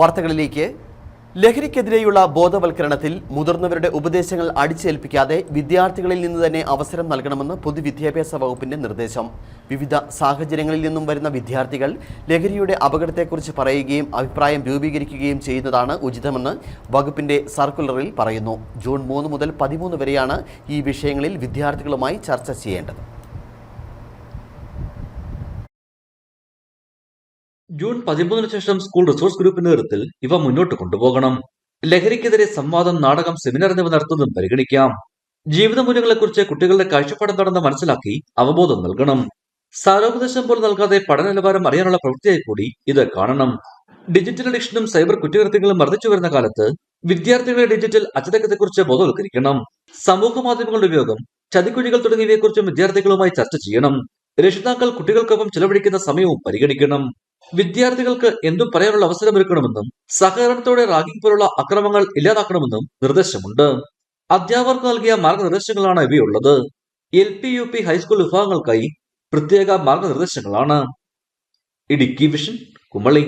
വാർത്തകളിലേക്ക്. ലഹരിക്കെതിരെയുള്ള ബോധവൽക്കരണത്തിൽ മുതിർന്നവരുടെ ഉപദേശങ്ങൾ അടിച്ചേൽപ്പിക്കാതെ വിദ്യാർത്ഥികളിൽ നിന്ന് തന്നെ അവസരം നൽകണമെന്ന് പൊതുവിദ്യാഭ്യാസ വകുപ്പിന്റെ നിർദ്ദേശം. വിവിധ സാഹചര്യങ്ങളിൽ നിന്നും വരുന്ന വിദ്യാർത്ഥികൾ ലഹരിയുടെ അപകടത്തെക്കുറിച്ച് പറയുകയും അഭിപ്രായം രൂപീകരിക്കുകയും ചെയ്യുന്നതാണ് ഉചിതമെന്ന് വകുപ്പിന്റെ സർക്കുലറിൽ പറയുന്നു. ജൂൺ മൂന്ന് മുതൽ പതിമൂന്ന് വരെയാണ് ഈ വിഷയങ്ങളിൽ വിദ്യാർത്ഥികളുമായി ചർച്ച ചെയ്യേണ്ടത്. ജൂൺ പതിമൂന്നിന് ശേഷം സ്കൂൾ റിസോഴ്സ് ഗ്രൂപ്പിന്റെ നേതൃത്വത്തിൽ ഇവ മുന്നോട്ട് കൊണ്ടുപോകണം. ലഹരിക്കെതിരെ സംവാദം നാടകം സെമിനാർ എന്നിവ നടത്തുന്നതും പരിഗണിക്കാം. ജീവിത മൂല്യങ്ങളെക്കുറിച്ച് കുട്ടികളുടെ കാഴ്ചപ്പാട് നടന്ന് മനസ്സിലാക്കി അവബോധം നൽകണം. സാരോപദേശം പോലും നൽകാതെ പഠന നിലവാരം അറിയാനുള്ള പ്രവൃത്തിയായി കൂടി ഇത് കാണണം. ഡിജിറ്റൽ അഡിക്ഷനും സൈബർ കുറ്റകൃത്യങ്ങളും വർദ്ധിച്ചു വരുന്ന കാലത്ത് വിദ്യാർത്ഥികളെ ഡിജിറ്റൽ അച്ചടക്കത്തെക്കുറിച്ച് ബോധവൽക്കരിക്കണം. സമൂഹ മാധ്യമങ്ങളുടെ ഉപയോഗം ചതിക്കുഴികൾ തുടങ്ങിയവയെക്കുറിച്ചും വിദ്യാർത്ഥികളുമായി ചർച്ച ചെയ്യണം. രക്ഷിതാക്കൾ കുട്ടികൾക്കൊപ്പം ചെലവഴിക്കുന്ന സമയവും പരിഗണിക്കണം. വിദ്യാർത്ഥികൾക്ക് എന്തും പറയാനുള്ള അവസരമൊരുക്കണമെന്നും സഹകരണത്തോടെ റാഗിംഗ് പോലുള്ള അക്രമങ്ങൾ ഇല്ലാതാക്കണമെന്നും നിർദ്ദേശമുണ്ട്. അധ്യാപകർക്ക് നൽകിയ മാർഗനിർദ്ദേശങ്ങളാണ് ഇവയുള്ളത്. L P U P high school വിഭാഗങ്ങൾക്കായി പ്രത്യേക മാർഗനിർദ്ദേശങ്ങളാണ് ഇടുക്കി വിഷൻ കുമളി.